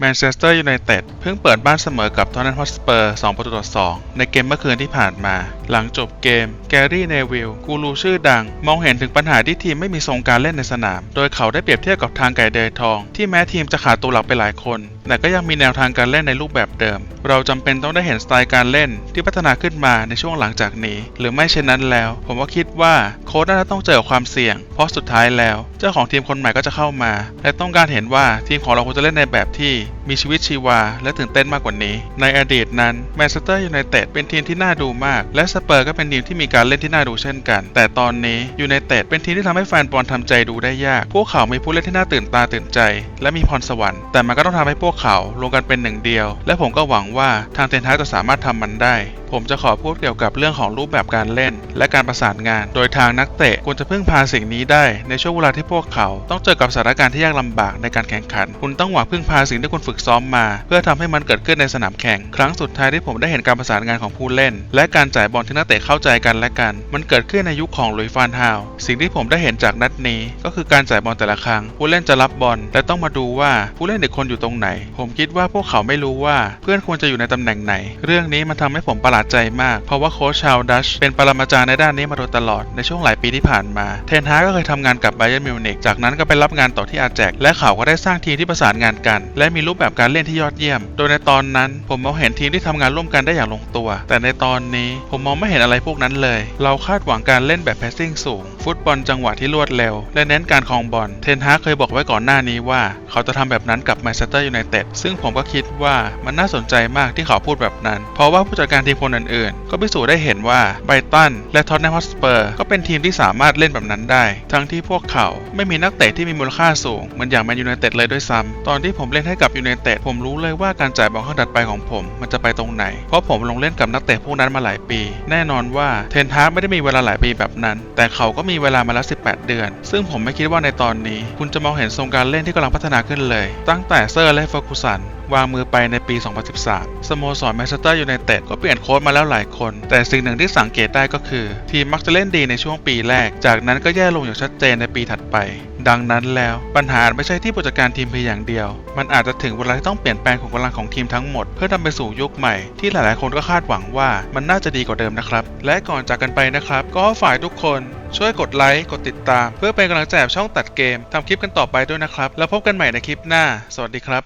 แมนเชสเตอร์ยูไนเต็ดเพิ่งเปิดบ้านเสมอกับทอนนันฮอสเปอร์2ประตูต่อ 2 ในเกมเมื่อคืนที่ผ่านมา หลังจบเกม แกรี่เนวิลกูรูชื่อดัง มองเห็นถึงปัญหาที่ทีมไม่มีทรงการเล่นในสนาม โดยเขาได้เปรียบเทียบกับทางไก่เดยทอง ที่แม้ทีมจะขาดตัวหลักไปหลายคน แต่ก็ยังมีแนวทางการเล่นในรูปแบบเดิม เราจำเป็นต้องได้เห็นสไตล์การเล่นที่พัฒนาขึ้นมาในช่วงหลังจากนี้ หรือไม่เช่นนั้นแล้ว ผมก็คิดว่าโค้ชน่าจะต้องเจอความเสี่ยง เพราะสุดท้ายแล้ว เจ้าของทีมคนใหม่ก็จะเข้ามา และต้องการเห็นว่าทีมของเราควรจะเล่นในแบบที่มีชีวิตชีวา และตื่นเต้นมากกว่านี้ ในอดีตนั้นแมนเชสเตอร์ยูไนเต็ดเป็นทีมที่น่าดูมาก และสเปอร์ก็เป็นทีมที่มีการเล่นที่น่าดูเช่นกัน แต่ตอนนี้ยูไนเต็ดเป็นทีมที่ทำให้แฟนบอลทำใจดูได้ยาก พวกเขามีผู้เล่นที่น่าตื่นตาตื่นใจ และมีพรสวรรค์ แต่มันก็ต้องทำให้พวกเขารวมกันเป็นหนึ่งเดียว และผมก็หวังว่าทางเทนฮากจะสามารถทำมันได้ผมจะขอพูดเกี่ยวกับเรื่องของรูปแบบการเล่น และการประสานงาน โดยทางนักเตะควรจะพึ่งพาสิ่งนี้ได้ในช่วงเวลาที่พวกเขา ต้องเจอกับสถานการณ์ที่ยากลำบากในการแข่งขัน คุณต้องหวังพึ่งพาสิ่งที่คุณฝึกซ้อมมา เพื่อทำให้มันเกิดขึ้นในสนามแข่ง ครั้งสุดท้ายที่ผมได้เห็นการประสานงานของผู้เล่น และการจ่ายบอลที่นักเตะเข้าใจกันและกัน มันเกิดขึ้นในยุคของลุยฟานฮาว สิ่งที่ผมได้เห็นจากนัดนี้ ก็คือการจ่ายบอลแต่ละครั้ง ผู้เล่นจะรับบอลและต้องมาดูว่าผู้เล่นเด็กคนอยู่ตรงไหน ผมคิดว่าพวกเขาไม่รู้ว่าเพื่อนควรจะอยู่ในตำแหน่งไหน เรื่องนี้มันทำให้ผมประหลาดใจมาก เพราะว่าโค้ชชาวดัชเป็นปรมาจารย์ในด้านนี้มาโดยตลอดในช่วงหลายปีที่ผ่านมา เทนฮากก็เคยทำงานกับไบเ e นมิวนิกจากนั้นก็ไปรับงานต่อที่อาแจกและเขาก็ได้สร้างทีมที่ประสานงานกัน และมีรูปแบบการเล่นที่ยอดเยี่ยม โดยในตอนนั้นผมมองเห็นทีมที่ทำงานร่วมกันได้อย่างลงตัว แต่ในตอนนี้ผมมองไม่เห็นอะไรพวกนั้นเลย เราคาดหวังการเล่นแบบเพสซิ่งสูง ฟุตบอลจังหวะที่รวดเร็ว และเน้นการครองบอล เทนฮาเคยบอกไว้ก่อนหน้านี้ว่า เขาจะทำแบบนั้นกับแมนเชสเตอร์ยูไนเต็ดซึ่งผมก็คิดว่ามันน่าสนใจมากที่เขาพูดแบบนั้น เพราะว่าผู้จัดการทีมคนอื่นๆ ก็พิสูจน์ได้เห็นว่าไบรตันและท็อตแนมฮอสเปอร์ก็เป็นทีมที่สามารถเล่นแบบนั้นได้ ทั้งที่พวกเขาไม่มีนักเตะที่มีมูลค่าสูงเหมือนอย่างแมนยูไนเต็ดเลยด้วยซ้ำตอนที่ผมเล่นให้กับยูไนเต็ดผมรู้เลยว่าการจ่ายบอลข้างถัดไปของผม มันจะไปตรงไหน เพราะผมลงเล่นกับนักเตะพวกนั้นมาหลายปี แน่นอนว่าเทนฮากไม่ได้มีเวลาหลายปีแบบนั้น แต่เขาก็มีเวลามาแล้ว 18 เดือน ซึ่งผมไม่คิดว่าในตอนนี้ คุณจะมองเห็นทรงการเล่นที่กำลังพัฒนาขึ้นเลย ตั้งแต่เซอร์และเฟอร์กูสันวางมือไปในปี 2013 สโมสรแมนเชสเตอร์ยูไนเต็ดก็เปลี่ยนโค้ชมาแล้วหลายคน แต่สิ่งหนึ่งที่สังเกตได้ก็คือ ทีมมักจะเล่นดีในช่วงปีแรก จากนั้นก็แย่ลงอย่างชัดเจนในปีถัดไป ดังนั้นแล้วปัญหาไม่ใช่ที่ผู้จัดการทีมเพียงอย่างเดียว มันอาจจะถึงเวลาที่ต้องเปลี่ยนแปลงของกำลังของทีมทั้งหมด เพื่อทำไปสู่ยุคใหม่ที่หลายๆ คนก็คาดหวังว่ามันน่าจะดีกว่าเดิมนะครับ และก่อนจากกันไปนะครับ ก็ฝ่ายทุกคนช่วยกดไลค์ กดติดตาม เพื่อเป็นกำลังใจช่องตัดเกมทำคลิปกันต่อไปด้วยนะครับ แล้วพบกันใหม่ในคลิปหน้า สวัสดีครับ